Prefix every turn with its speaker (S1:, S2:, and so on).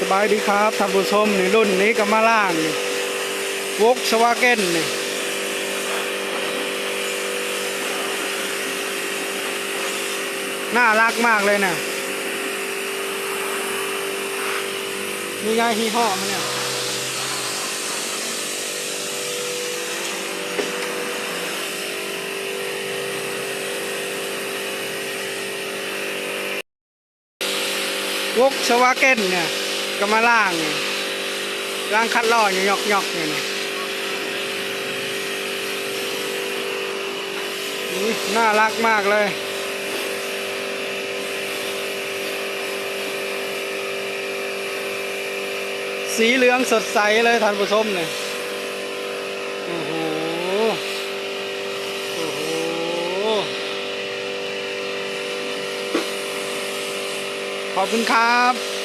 S1: สบายดีครับท่านผู้ชมนี่รุ่นนี้ก็มาล่างนี่วกสวาเกนนี่น่ารักมากเลยนะนี่ไงฮีห่อมเนี่ยวกสวาเกนเนี่ย ก็มาล่างล่างคัดล่ออยู่หยอกๆเนี่ยนี่น่ารักมากเลยสีเหลืองสดใสเลยท่านผู้ชมเนี่ยโอ้โห โอ้โห ขอบคุณครับ